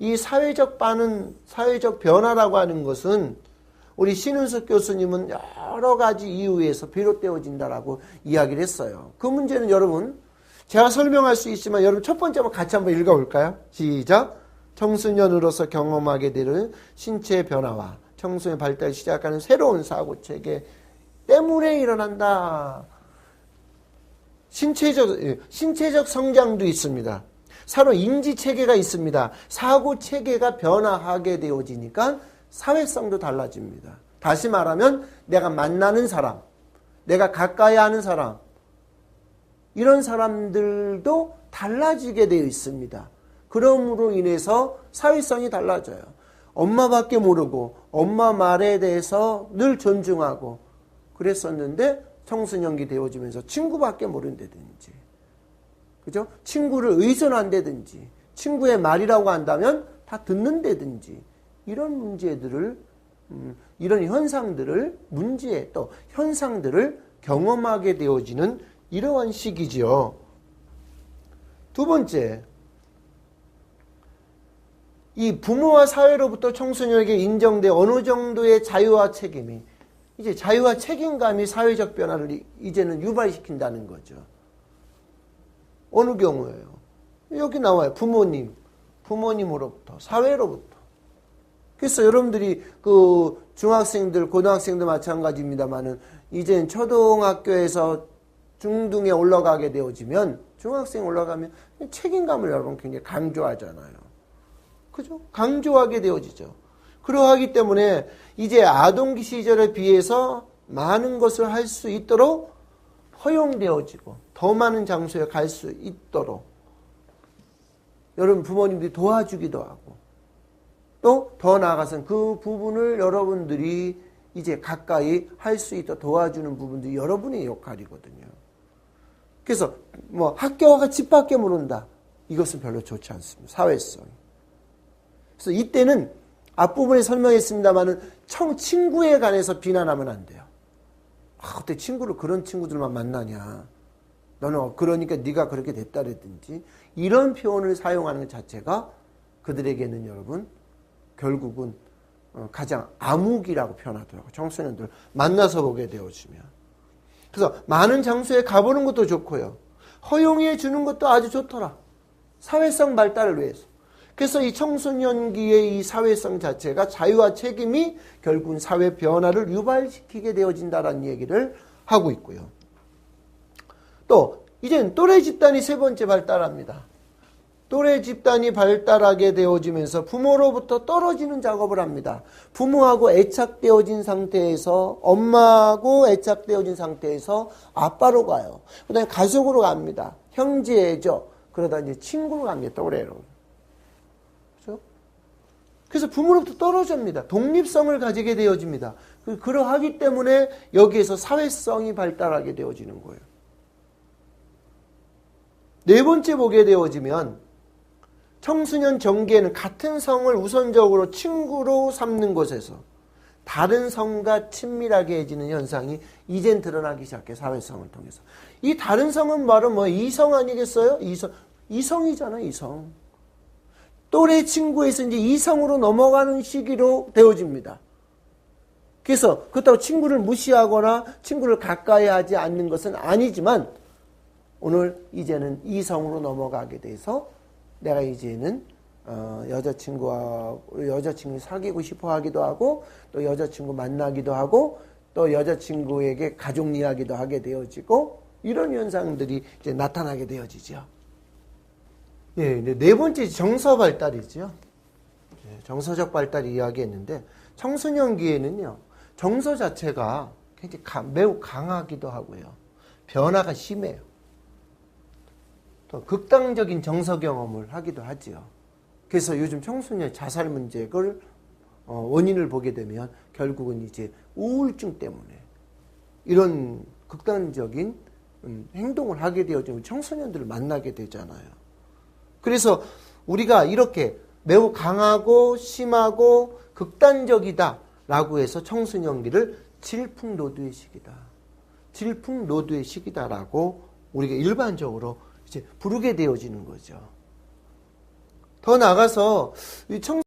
이 사회적 반응, 사회적 변화라고 하는 것은 우리 신은숙 교수님은 여러 가지 이유에서 비롯되어진다라고 이야기를 했어요. 그 문제는 여러분 제가 설명할 수 있지만 여러분 첫 번째 한번 같이 한번 읽어볼까요? 시작. 청소년으로서 경험하게 되는 신체의 변화와 청소년 발달 시작하는 새로운 사고 체계 때문에 일어난다. 신체적 예, 신체적 성장도 있습니다. 서로 인지 체계가 있습니다. 사고 체계가 변화하게 되어지니까 사회성도 달라집니다. 다시 말하면 내가 만나는 사람, 내가 가까이 하는 사람, 이런 사람들도 달라지게 되어 있습니다. 그러므로 인해서 사회성이 달라져요. 엄마밖에 모르고 엄마 말에 대해서 늘 존중하고 그랬었는데 청소년기 되어지면서 친구밖에 모른다든지 그죠? 친구를 의존한다든지 친구의 말이라고 한다면 다 듣는다든지 이런 문제들을 음, 이런 현상들을 문제 또 현상들을 경험하게 되어지는 이러한 시기지요. 두 번째, 이 부모와 사회로부터 청소년에게 인정돼 어느 정도의 자유와 책임이 이제 자유와 책임감이 사회적 변화를 이제는 유발시킨다는 거죠. 어느 경우에요? 여기 나와요. 부모님, 부모님으로부터, 사회로부터. 그래서 여러분들이 그 중학생들, 고등학생들 마찬가지입니다만은 이제 초등학교에서 중등에 올라가게 되어지면 중학생 올라가면 책임감을 여러분 굉장히 강조하잖아요. 그죠? 강조하게 되어지죠. 그러하기 때문에 이제 아동기 시절에 비해서 많은 것을 할 수 있도록 허용되어지고 더 많은 장소에 갈 수 있도록 여러분 부모님들이 도와주기도 하고 또 더 나아가서는 그 부분을 여러분들이 이제 가까이 할 수 있도록 도와주는 부분들이 여러분의 역할이거든요. 그래서 뭐 학교가 집 밖에 모른다. 이것은 별로 좋지 않습니다. 사회성. 그래서 이때는 앞부분에 설명했습니다만은 청 친구에 관해서 비난하면 안 돼요. 아, 어떻게 친구를 그런 친구들만 만나냐. 너는 그러니까 네가 그렇게 됐다라든지 이런 표현을 사용하는 것 자체가 그들에게는 여러분 결국은 어, 가장 암흑이라고 표현하더라고요. 청소년들 만나서 보게 되어지면. 그래서 많은 장소에 가보는 것도 좋고요. 허용해 주는 것도 아주 좋더라. 사회성 발달을 위해서. 그래서 이 청소년기의 이 사회성 자체가 자유와 책임이 결국은 사회 변화를 유발시키게 되어진다라는 얘기를 하고 있고요. 또 이젠 또래 집단이 세 번째 발달합니다. 또래 집단이 발달하게 되어지면서 부모로부터 떨어지는 작업을 합니다. 부모하고 애착되어진 상태에서 엄마하고 애착되어진 상태에서 아빠로 가요. 그다음에 가족으로 갑니다. 형제죠. 그러다 이제 친구로 갑니다. 또래로. 그렇죠? 그래서 부모로부터 떨어집니다. 독립성을 가지게 되어집니다. 그, 그러하기 때문에 여기에서 사회성이 발달하게 되어지는 거예요. 네 번째 보게 되어지면 청소년 전개는 같은 성을 우선적으로 친구로 삼는 곳에서 다른 성과 친밀하게 해지는 현상이 이젠 드러나기 시작해 사회성을 통해서. 이 다른 성은 바로 뭐 이성 아니겠어요? 이성 이성이잖아 이성. 또래 친구에서 이제 이성으로 넘어가는 시기로 되어집니다. 그래서 그렇다고 친구를 무시하거나 친구를 가까이 하지 않는 것은 아니지만 오늘 이제는 이성으로 넘어가게 돼서 내가 이제는 어, 여자친구와 여자친구 사귀고 싶어 하기도 하고 또 여자친구 만나기도 하고 또 여자친구에게 가족 이야기도 하게 되어지고 이런 현상들이 이제 나타나게 되어지죠. 예, 네 번째 정서 발달이죠. 예, 정서적 발달 이야기했는데 청소년기에는요 정서 자체가 굉장히 가, 매우 강하기도 하고요 변화가 심해요. 또 극단적인 정서 경험을 하기도 하지요. 그래서 요즘 청소년 자살 문제를 어, 원인을 보게 되면 결국은 이제 우울증 때문에 이런 극단적인 음, 행동을 하게 되어지면 청소년들을 만나게 되잖아요. 그래서 우리가 이렇게 매우 강하고 심하고 극단적이다라고 해서 청소년기를 질풍노도의 시기다. 질풍노도의 시기다라고 우리가 일반적으로 이제 부르게 되어지는 거죠. 더 나가서 이 청,